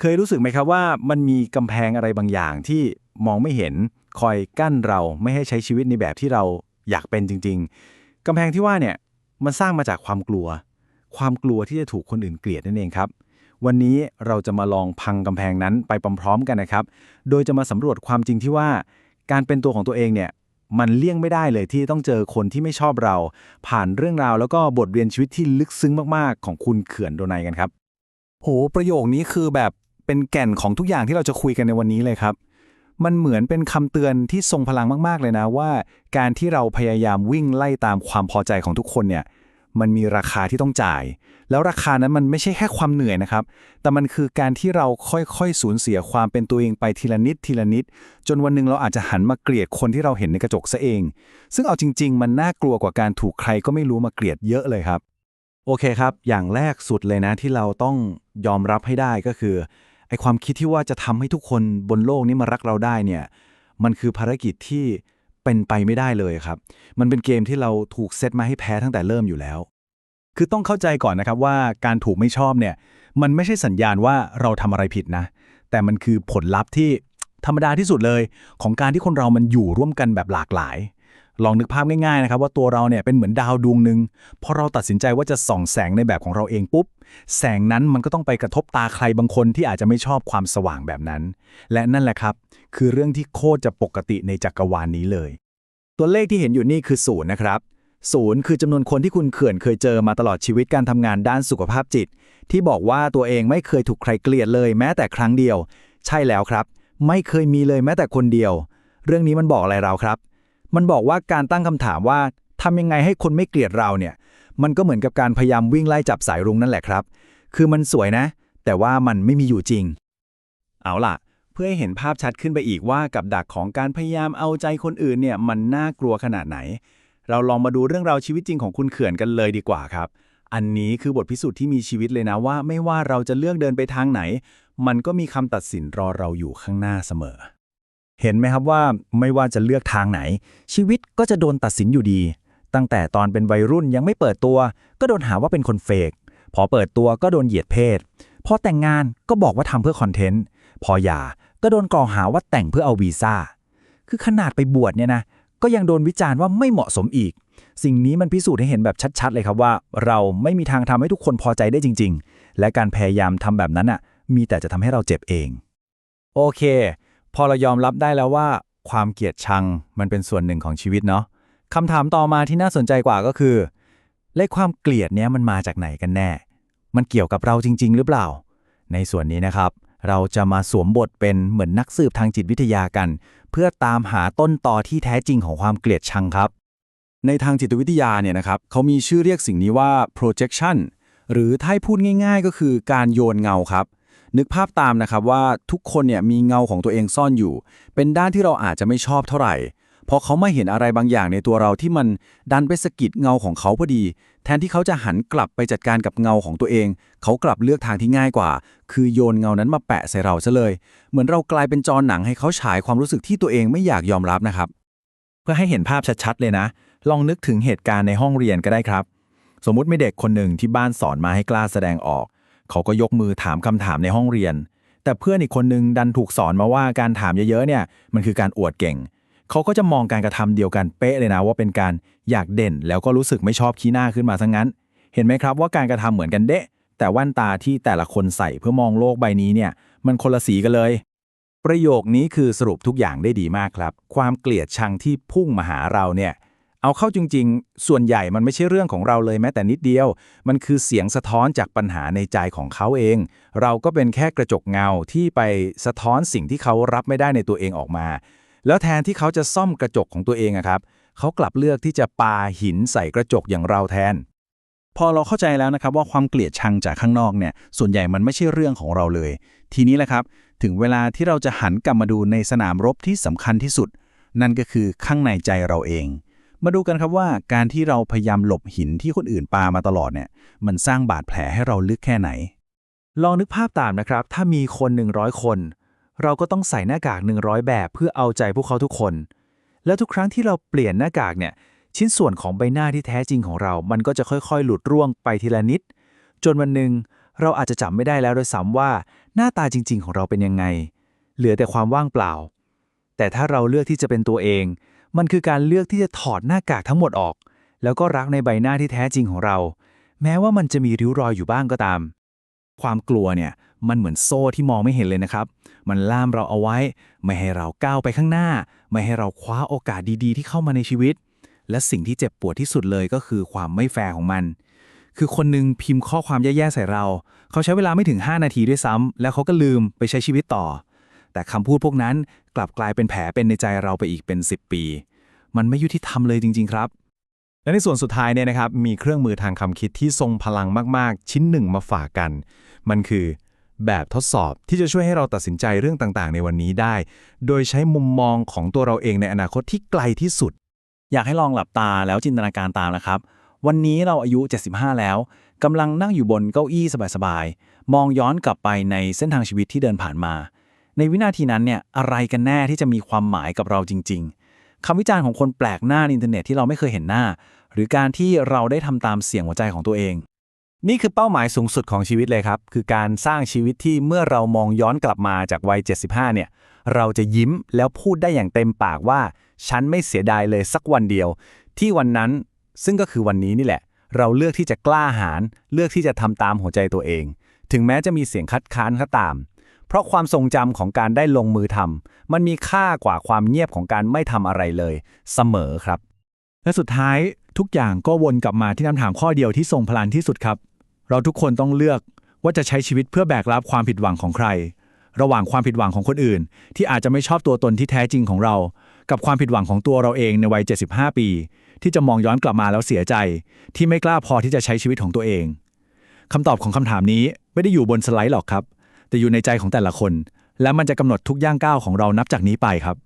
เคยรู้สึกไหมครับว่ามันมีกำแพงอะไรบางอย่างที่มองไม่เห็นคอยกั้นเราไม่ให้ใช้ชีวิตในแบบที่เราอยากเป็นจริง ๆกำแพงที่ว่าเนี่ยมันสร้างมาจากความกลัว ความกลัวที่จะถูกคนอื่นเกลียดนั่นเองครับ วันนี้เราจะมาลองพังกำแพงนั้นไปพร้อมๆกันนะครับ โดยจะมาสำรวจความจริงที่ว่า การเป็นตัวของตัวเองเนี่ยมันเลี่ยงไม่ได้เลยที่ต้องเจอคนที่ไม่ชอบเรา ผ่านเรื่องราวแล้วก็บทเรียนชีวิตที่ลึกซึ้งมากๆ ของคุณเขื่อนโดนัยกันครับ โห ประโยคนี้คือแบบ เป็นแก่นของทุกอย่างที่เราจะคุยกันในวันนี้เลยครับ มันเหมือนเป็นคำเตือนที่ทรงพลังมาก ๆ เลยนะว่า การที่เราพยายามวิ่งไล่ตามความพอใจของทุกคนเนี่ยมันมีราคาที่ต้องจ่าย แล้วราคานั้นมันไม่ใช่แค่ความเหนื่อยนะครับ แต่มันคือการที่เราค่อยๆ สูญเสียความเป็นตัวเองไปทีละนิดทีละนิด จนวันหนึ่งเราอาจจะหันมาเกลียดคนที่เราเห็นในกระจกซะเอง ซึ่งเอาจริง ๆ มันน่ากลัวกว่าการถูกใครก็ไม่รู้มาเกลียดเยอะเลยครับ โอเคครับ อย่างแรกสุดเลยนะที่เราต้องยอมรับให้ได้ก็คือ ไอความคิดที่ว่าจะทำให้ทุกคนบนโลกนี้มารักเราได้เนี่ย มันคือภารกิจที่เป็นไปไม่ได้เลยครับ มันเป็นเกมที่เราถูกเซตมาให้แพ้ตั้งแต่เริ่มอยู่แล้ว คือต้องเข้าใจก่อนนะครับว่าการถูกไม่ชอบเนี่ย มันไม่ใช่สัญญาณว่าเราทำอะไรผิดนะ แต่มันคือผลลัพธ์ที่ธรรมดาที่สุดเลย ของการที่คนเรามันอยู่ร่วมกันแบบหลากหลาย ลองนึกภาพง่ายๆนะครับว่าตัวเราเนี่ยเป็นเหมือนดาวดวงหนึ่งพอเราตัดสินใจว่าจะส่องแสงในแบบของเราเองปุ๊บ แสงนั้นมันก็ต้องไปกระทบตาใครบางคนที่อาจจะไม่ชอบความสว่างแบบนั้น และนั่นแหละครับ คือเรื่องที่โคตรจะปกติในจักรวาลนนี้เลย ตัวเลขที่เห็นอยู่นี่คือศูนย์นะครับศูนย์คือจำนวนคนที่คุณเขื่อนเคยเจอมาตลอดชีวิตการทำงานด้านสุขภาพจิต ที่บอกว่าตัวเองไม่เคยถูกใครเกลียดเลยแม้แต่ครั้งเดียว ใช่แล้วครับ ไม่เคยมีเลยแม้แต่คนเดียว เรื่องนี้มันบอกอะไรเราครับ มันบอกว่าการตั้งคำถามว่าทำยังไงให้คนไม่เกลียดเราเนี่ย มันก็เหมือนกับการพยายามวิ่งไล่จับสายรุ้งนั่นแหละครับ คือมันสวยนะ แต่ว่ามันไม่มีอยู่จริง เอาล่ะ เพื่อให้เห็นภาพชัดขึ้นไปอีกว่ากับดักของการพยายามเอาใจคนอื่นเนี่ยมันน่ากลัวขนาดไหน เราลองมาดูเรื่องราวชีวิตจริงของคุณเขื่อนกันเลยดีกว่าครับ อันนี้คือบทพิสูจน์ที่มีชีวิตเลยนะว่า ไม่ว่าเราจะเลือกเดินไปทางไหน มันก็มีคำตัดสินรอเราอยู่ข้างหน้าเสมอ เห็นไหมครับว่าไม่ว่าจะเลือกทางไหน ชีวิตก็จะโดนตัดสินอยู่ดี ตั้งแต่ตอนเป็นวัยรุ่นยังไม่เปิดตัว ก็โดนหาว่าเป็นคนเฟกพอเปิดตัวก็โดนเหยียดเพศ พอแต่งงานก็บอกว่าทำเพื่อคอนเทนต์ พอหย่าก็โดนกล่าวหาว่าแต่งเพื่อเอาวีซ่า คือขนาดไปบวชเนี่ยนะ ก็ยังโดนวิจารณ์ว่าไม่เหมาะสมอีก สิ่งนี้มันพิสูจน์ให้เห็นแบบชัดๆ เลยครับว่า เราไม่มีทางทำให้ทุกคนพอใจได้จริง ๆ และการพยายามทำแบบนั้นอะ มีแต่จะทำให้เราเจ็บเอง โอเค พอเรายอมรับได้แล้วว่า ความเกลียดชังมันเป็นส่วนหนึ่งของชีวิตเนาะคำถามต่อมาที่น่าสนใจกว่าก็คือและความเกลียดเนี้ยมันมาจากไหนกันแน่ มันเกี่ยวกับเราจริง ๆ หรือเปล่า ในส่วนนี้นะครับ เราจะมาสวมบทเป็นเหมือนนักสืบทางจิตวิทยากัน เพื่อตามหาต้นตอที่แท้จริงของความเกลียดชังครับ ในทางจิตวิทยาเนี่ยนะครับเขามีชื่อเรียกสิ่งนี้ว่า projection หรือถ้าพูดง่าย ๆ ก็คือการโยนเงาครับ นึกภาพตามนะครับว่าทุกคนเนี่ยมีเงาของตัวเองซ่อนอยู่ เป็นด้านที่เราอาจจะไม่ชอบเท่าไหร่พอเขามาเห็นอะไรบางอย่างในตัวเราที่มันดันไปสะกิดเงาของเขาพอดี แทนที่เขาจะหันกลับไปจัดการกับเงาของตัวเอง เขากลับเลือกทางที่ง่ายกว่า คือโยนเงานั้นมาแปะใส่เราซะเลย เหมือนเรากลายเป็นจอหนังให้เขาฉายความรู้สึกที่ตัวเองไม่อยากยอมรับนะครับ เพื่อให้เห็นภาพชัดๆเลยนะ ลองนึกถึงเหตุการณ์ในห้องเรียนก็ได้ครับ สมมุติมีเด็กคนหนึ่งที่บ้านสอนมาให้กล้าแสดงออก เขาก็ยกมือถามคำถามในห้องเรียน แต่เพื่อนอีกคนนึงดันถูกสอนมาว่าการถามเยอะๆเนี่ยมันคือการอวดเก่ง เขาก็จะมองการกระทำเดียวกันเป๊ะเลยนะว่าเป็นการอยากเด่นแล้วก็รู้สึกไม่ชอบขี้หน้าขึ้นมาซะงั้น เห็นไหมครับว่าการกระทำเหมือนกันเดะแต่แว่นตาที่แต่ละคนใส่เพื่อมองโลกใบนี้เนี่ยมันคนละสีกันเลย ประโยคนี้คือสรุปทุกอย่างได้ดีมากครับ ความเกลียดชังที่พุ่งมาหาเราเนี่ย เอาเข้าจริง ๆ ส่วนใหญ่มันไม่ใช่เรื่องของเราเลยแม้แต่นิดเดียว มันคือเสียงสะท้อนจากปัญหาในใจของเขาเอง เราก็เป็นแค่กระจกเงาที่ไปสะท้อนสิ่งที่เขารับไม่ได้ในตัวเองออกมา แล้วแทนที่เขาจะซ่อมกระจกของตัวเองอะครับ เขากลับเลือกที่จะปาหินใส่กระจกอย่างเราแทน พอเราเข้าใจแล้วนะครับว่าความเกลียดชังจากข้างนอกเนี่ย ส่วนใหญ่มันไม่ใช่เรื่องของเราเลย ทีนี้แหละครับ ถึงเวลาที่เราจะหันกลับมาดูในสนามรบที่สำคัญที่สุด นั่นก็คือข้างในใจเราเอง มาดูกันครับว่าการที่เราพยายามหลบหินที่คนอื่นปามาตลอดเนี่ย มันสร้างบาดแผลให้เราลึกแค่ไหน ลองนึกภาพตามนะครับ ถ้ามีคน 100 คน เราก็ต้องใส่หน้ากาก 100 แบบเพื่อเอาใจพวกเขาทุกคน แล้วทุกครั้งที่เราเปลี่ยนหน้ากากเนี่ย ชิ้นส่วนของใบหน้าที่แท้จริงของเรา มันก็จะค่อยๆ หลุดร่วงไปทีละนิด จนวันหนึ่งเราอาจจะจำไม่ได้แล้วด้วยซ้ำว่าหน้าตาจริง ๆ ของเราเป็นยังไง เหลือแต่ความว่างเปล่า แต่ถ้าเราเลือกที่จะเป็นตัวเอง มันคือการเลือกที่จะถอดหน้ากากทั้งหมดออก แล้วก็รักในใบหน้าที่แท้จริงของเรา แม้ว่ามันจะมีริ้วรอยอยู่บ้างก็ตาม ความกลัวเนี่ยมันเหมือนโซ่ที่มองไม่เห็นเลยนะครับ มันล่ามเราเอาไว้ ไม่ให้เราก้าวไปข้างหน้า ไม่ให้เราคว้าโอกาสดีๆ ที่เข้ามาในชีวิต และสิ่งที่เจ็บปวดที่สุดเลยก็คือความไม่แฟร์ของมัน คือคนหนึงพิมพ์ข้อความแย่ๆใส่เรา เขาใช้เวลาไม่ถึง 5 นาทีด้วยซ้ำแล้วเขาก็ลืมไปใช้ชีวิตต่อ แต่คำพูดพวกนั้น กลับกลายเป็นแผลเป็นในใจเราไปอีกเป็น 10 ปี มันไม่ยุติธรรมเลยจริง ๆ ครับ และในส่วนสุดท้ายเนี่ยนะครับมีเครื่องมือทางคำคิดที่ทรงพลังมากๆ ชิ้นหนึ่งมาฝากกัน มันคือแบบทดสอบที่จะช่วยให้เราตัดสินใจเรื่องต่างๆ ในวันนี้ได้ โดยใช้มุมมองของตัวเราเองในอนาคตที่ไกลที่สุด อยากให้ลองหลับตาแล้วจินตนาการตามนะครับ วันนี้เราอายุ 75 แล้วกำลังนั่งอยู่บนเก้าอี้สบายๆ มองย้อนกลับไปในเส้นทางชีวิตที่เดินผ่านมา ในวินาทีนั้นเนี่ยอะไรกันแน่ที่จะมีความหมายกับเราจริง ๆคำวิจารณ์ของคนแปลกหน้าในอินเทอร์เน็ตที่เราไม่เคยเห็นหน้า หรือการที่เราได้ทำตามเสียงหัวใจของตัวเอง นี่คือเป้าหมายสูงสุดของชีวิตเลยครับ คือการสร้างชีวิตที่เมื่อเรามองย้อนกลับมาจากวัย 75 เนี่ย เราจะยิ้มแล้วพูดได้อย่างเต็มปากว่า ฉันไม่เสียดายเลยสักวันเดียว ที่วันนั้นซึ่งก็คือวันนี้นี่แหละ เราเลือกที่จะกล้าหาญเลือกที่จะทำตามหัวใจตัวเอง ถึงแม้จะมีเสียงคัดค้านก็ตาม เพราะความทรงจำของการได้ลงมือทำมันมีค่ากว่าความเงียบของการไม่ทำอะไรเลย เสมอครับ และสุดท้ายทุกอย่างก็วนกลับมาที่คำถามข้อเดียวที่ทรงพลังที่สุดครับ เราทุกคนต้องเลือกว่าจะใช้ชีวิตเพื่อแบกรับความผิดหวังของใคร ระหว่างความผิดหวังของคนอื่น ที่อาจจะไม่ชอบตัวตนที่แท้จริงของเรา กับความผิดหวังของตัวเราเองในวัย 75 ปี ที่จะมองย้อนกลับมาแล้วเสียใจ ที่ไม่กล้าพอที่จะใช้ชีวิตของตัวเองคำตอบของคำถามนี้ไม่ได้อยู่บนสไลด์หรอกครับ แต่อยู่ในใจของแต่ละคน และมันจะกำหนดทุกย่างก้าวของเรานับจากนี้ไปครับ